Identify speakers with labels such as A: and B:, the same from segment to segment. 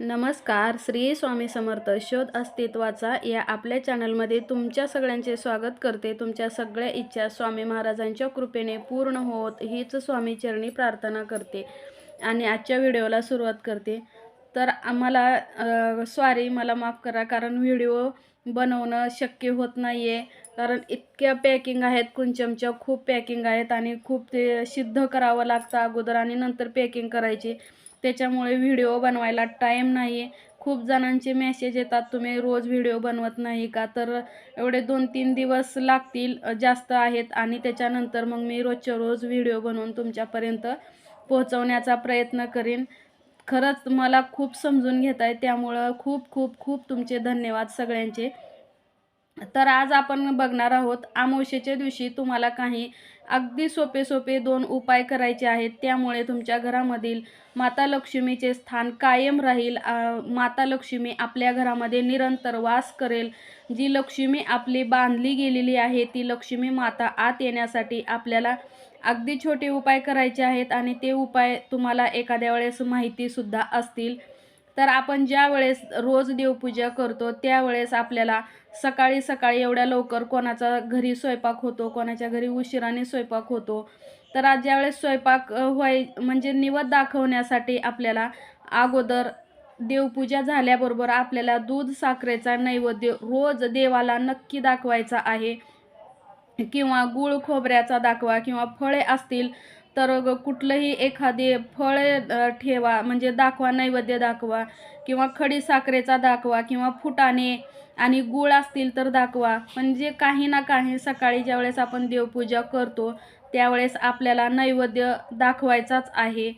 A: नमस्कार श्री स्वामी समर्थ शोध अस्तित्वाचा या आपल्या चॅनलमध्ये तुमच्या सगळ्यांचे स्वागत करते. तुमच्या सगळ्या इच्छा स्वामी महाराजांच्या कृपेने पूर्ण होत हीच स्वामी चरणी प्रार्थना करते आणि आजच्या व्हिडिओला सुरुवात करते. तर आम्हाला सॉरी मला माफ करा कारण व्हिडिओ बनवणं शक्य होत नाही आहे कारण इतक्या पॅकिंग आहेत कुंचमच्या खूप पॅकिंग आहेत आणि खूप ते सिद्ध करावं लागतं अगोदर आणि नंतर पॅकिंग करायची. त्याच्यामुळे व्हिडिओ बनवायला टाईम नाही आहे खूप जणांचे मेसेज येतात तुम्ही रोज व्हिडिओ बनवत नाही का? तर एवढे दोन तीन दिवस लागतील जास्त आहेत. आणि त्याच्यानंतर मग मी रोजच्या रोज व्हिडिओ बनवून तुमच्यापर्यंत पोहोचवण्याचा प्रयत्न करीन. खरंच मला खूप समजून घेत आहे त्यामुळं खूप खूप खूप तुमचे धन्यवाद सगळ्यांचे. तर आज आपण बघणार आहोत आमोशेच्या दिवशी तुम्हाला काही अगदी सोपे सोपे दोन उपाय करायचे आहेत. त्यामुळे तुमच्या घरामधील माता लक्ष्मीचे स्थान कायम राहील. माता लक्ष्मी आपल्या घरामध्ये निरंतर वास करेल. जी लक्ष्मी आपली बांधली गेलेली आहे ती लक्ष्मी माता आत येण्यासाठी आपल्याला अगदी छोटे उपाय करायचे आहेत आणि ते उपाय तुम्हाला एखाद्या वेळेस माहितीसुद्धा असतील. तर आपण ज्या वेळेस रोज देवपूजा करतो त्यावेळेस आपल्याला सकाळी सकाळी एवढ्या लवकर कोणाचा घरी स्वयंपाक होतो कोणाच्या घरी उशिराने स्वयंपाक होतो. तर आज ज्यावेळेस स्वयंपाक व्हाय म्हणजे निवद दाखवण्यासाठी आपल्याला अगोदर देवपूजा झाल्याबरोबर आपल्याला दूध साखरेचा नैवेद्य रोज देवाला नक्की दाखवायचा आहे. किंवा गुळ खोबऱ्याचा दाखवा किंवा फळे असतील तर ग- कुठलंही एखादे फळे ठेवा म्हणजे दाखवा नैवेद्य दाखवा किंवा खडी साखरेचा दाखवा किंवा फुटाणे आणि गुळ असतील तर दाखवा. म्हणजे काही ना काही सकाळी ज्यावेळेस आपण देवपूजा करतो त्यावेळेस आपल्याला नैवेद्य दाखवायचाच आहे.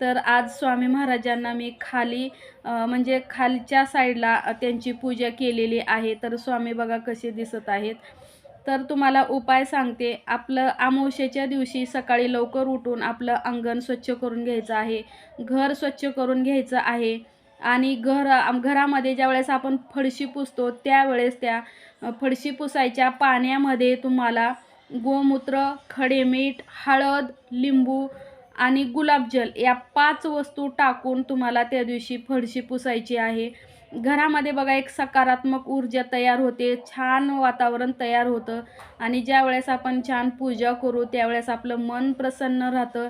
A: तर आज स्वामी महाराजांना मी खाली म्हणजे खालच्या साईडला त्यांची पूजा केलेली आहे. तर स्वामी बघा कसे दिसत आहेत. तर तुम्हाला उपाय सांगते. आपलं आमोशेच्या दिवशी सकाळी लवकर उठून आपलं अंगण स्वच्छ करून घ्यायचं आहे. घर स्वच्छ करून घ्यायचं आहे. आणि घर घरामध्ये ज्यावेळेस आपण फडशी पुसतो त्यावेळेस त्या फडशी पुसायच्या पाण्यामध्ये तुम्हाला गोमूत्र खडे मीठ हळद लिंबू आणि गुलाबजल या पाच वस्तू टाकून तुम्हाला त्या दिवशी फडशी पुसायची आहे. घरामध्ये बघा एक सकारात्मक ऊर्जा तयार होते छान वातावरण तयार होतं आणि ज्या वेळेस आपण छान पूजा करू त्यावेळेस आपलं मन प्रसन्न राहतं.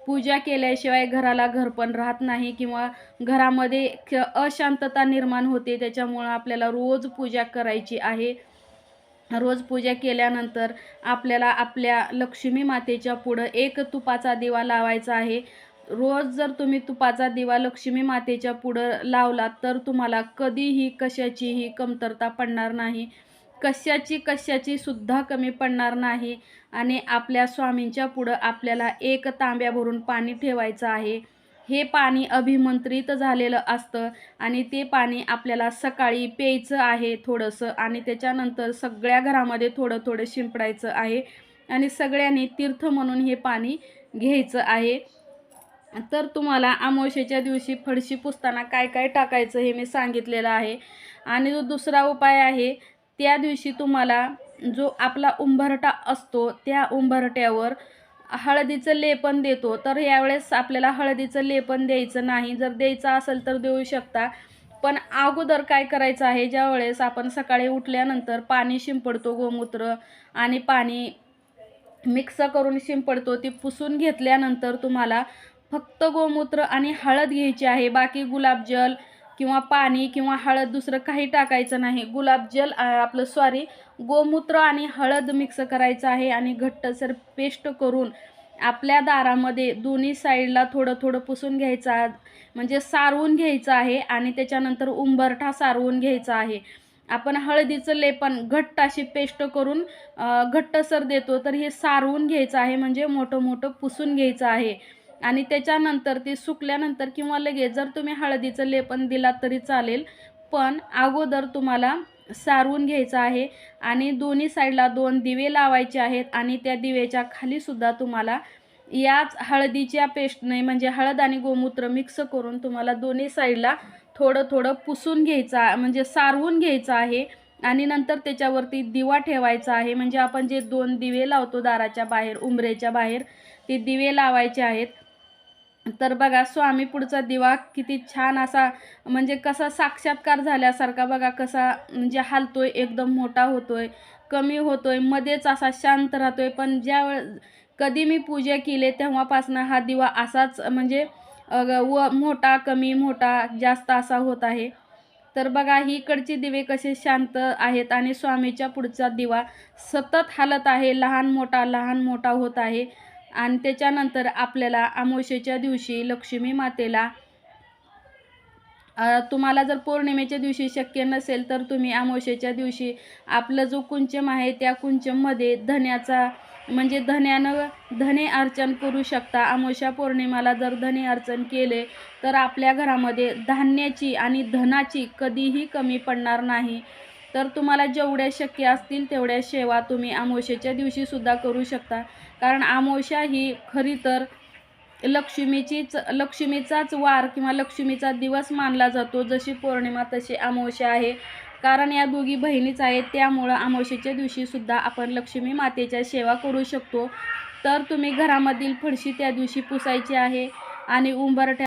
A: पूजा केल्याशिवाय घराला घरपण राहत नाही किंवा घरामध्ये अशांतता निर्माण होते त्याच्यामुळं आपल्याला रोज पूजा करायची आहे. रोज पूजा केल्यानंतर आपल्याला आपल्या लक्ष्मी मातेच्या पुढं एक तुपाचा दिवा लावायचा आहे. रोज जर तुम्ही तुपाचा दिवा लक्ष्मी मातेच्या पुढं लावलात तर तुम्हाला कधीही कशाचीही कमतरता पडणार नाही. कशाची कशाची सुद्धा कमी पडणार नाही. आणि आपल्या स्वामींच्या पुढं आपल्याला एक तांब्या भरून पाणी ठेवायचं आहे. हे पाणी अभिमंत्रित झालेलं असतं आणि ते पाणी आपल्याला सकाळी प्यायचं आहे थोडंसं आणि त्याच्यानंतर सगळ्या घरामध्ये थोडं थोडं शिंपडायचं आहे. आणि सगळ्यांनी तीर्थ म्हणून हे पाणी घ्यायचं आहे. तर तुम्हाला अमावशेच्या दिवशी फडशी पुसताना काय काय टाकायचं हे मी सांगितलेलं आहे. आणि जो दुसरा उपाय आहे त्या दिवशी तुम्हाला जो आपला उंबरटा असतो त्या उंबरट्यावर हळदीचं लेपन देतो. तर यावेळेस आपल्याला हळदीचं लेपन द्यायचं नाही. जर द्यायचं असेल तर देऊ शकता. पण अगोदर काय करायचं आहे ज्या वेळेस आपण सकाळी उठल्यानंतर पाणी शिंपडतो गोमूत्र आणि पाणी मिक्स करून शिंपडतो ती पुसून घेतल्यानंतर तुम्हाला फक्त गोमूत्र आणि हळद घ्यायची आहे. बाकी गुलाबजल किंवा पाणी किंवा हळद दुसरं काही टाकायचं नाही. गुलाबजल आपलं सॉरी गोमूत्र आणि हळद मिक्स करायचं आहे आणि घट्टसर पेस्ट करून आपल्या दारामध्ये दोन्ही साईडला थोडं थोडं पुसून घ्यायचं म्हणजे सारवून घ्यायचं आहे आणि त्याच्यानंतर उंबरठा सारवून घ्यायचा आहे. आपण हळदीचं लेपन घट्ट अशी पेस्ट करून घट्टसर देतो तर हे सारवून घ्यायचं आहे. म्हणजे मोठं मोठं पुसून घ्यायचं आहे. आणि त्याच्यानंतर ती सुकल्यानंतर किंवा लगेच जर तुम्ही हळदीचं लेपन दिलात तरी चालेल पण अगोदर तुम्हाला सारवून घ्यायचं आहे आणि दोन्ही साईडला दोन दिवे लावायचे आहेत आणि त्या दिवेच्या खालीसुद्धा तुम्हाला याच हळदीच्या पेस्टने म्हणजे हळद आणि गोमूत्र मिक्स करून तुम्हाला दोन्ही साईडला थोडं थोडं पुसून घ्यायचं म्हणजे सारवून घ्यायचं आहे आणि नंतर त्याच्यावरती दिवा ठेवायचा आहे. म्हणजे आपण जे दोन दिवे लावतो दाराच्या बाहेर उंबरेच्या बाहेर ते दिवे लावायचे आहेत. तर बघा स्वामी पुढचा दिवा किती छान असा म्हणजे कसा साक्षात्कार झाल्यासारखा बघा कसा म्हणजे हालतोय एकदम मोठा होतोय कमी होतोय मध्येच असा शांत राहतोय. पण ज्या कधी मी पूजा केली तेव्हापासनं हा दिवा असाच म्हणजे व मोठा कमी मोठा जास्त असा होत आहे. तर बघा ही इकडचे दिवे कसे शांत आहेत आणि स्वामीच्या पुढचा दिवा सतत हालत आहे लहान मोठा लहान मोठा होत आहे. आणि त्याच्यानंतर आपल्याला अमावशेच्या दिवशी लक्ष्मी मातेला तुम्हाला जर पौर्णिमेच्या दिवशी शक्य नसेल तर तुम्ही अमावशेच्या दिवशी आपलं जो कुंचम आहे त्या कुंचममध्ये धन्याचा म्हणजे धन्यानं धने अर्चन करू शकता. अमावस्या पौर्णिमाला जर धने अर्चन केले तर आपल्या घरामध्ये धान्याची आणि धनाची कधीही कमी पडणार नाही. तर तुम्हाला जेवढ्या शक्य असतील तेवढ्या सेवा तुम्ही आमोशेच्या दिवशीसुद्धा करू शकता. कारण आमोशा ही खरी तर लक्ष्मीचीच लक्ष्मीचाच वार किंवा लक्ष्मीचा दिवस मानला जातो. जशी पौर्णिमा तशी आमोशा आहे. कारण या दोघी बहिणीच आहेत त्यामुळं आमोशेच्या दिवशीसुद्धा आपण लक्ष्मी मातेच्या सेवा करू शकतो. तर तुम्ही घरामधील फडशी त्या दिवशी पुसायची आहे आणि उंबरठ्या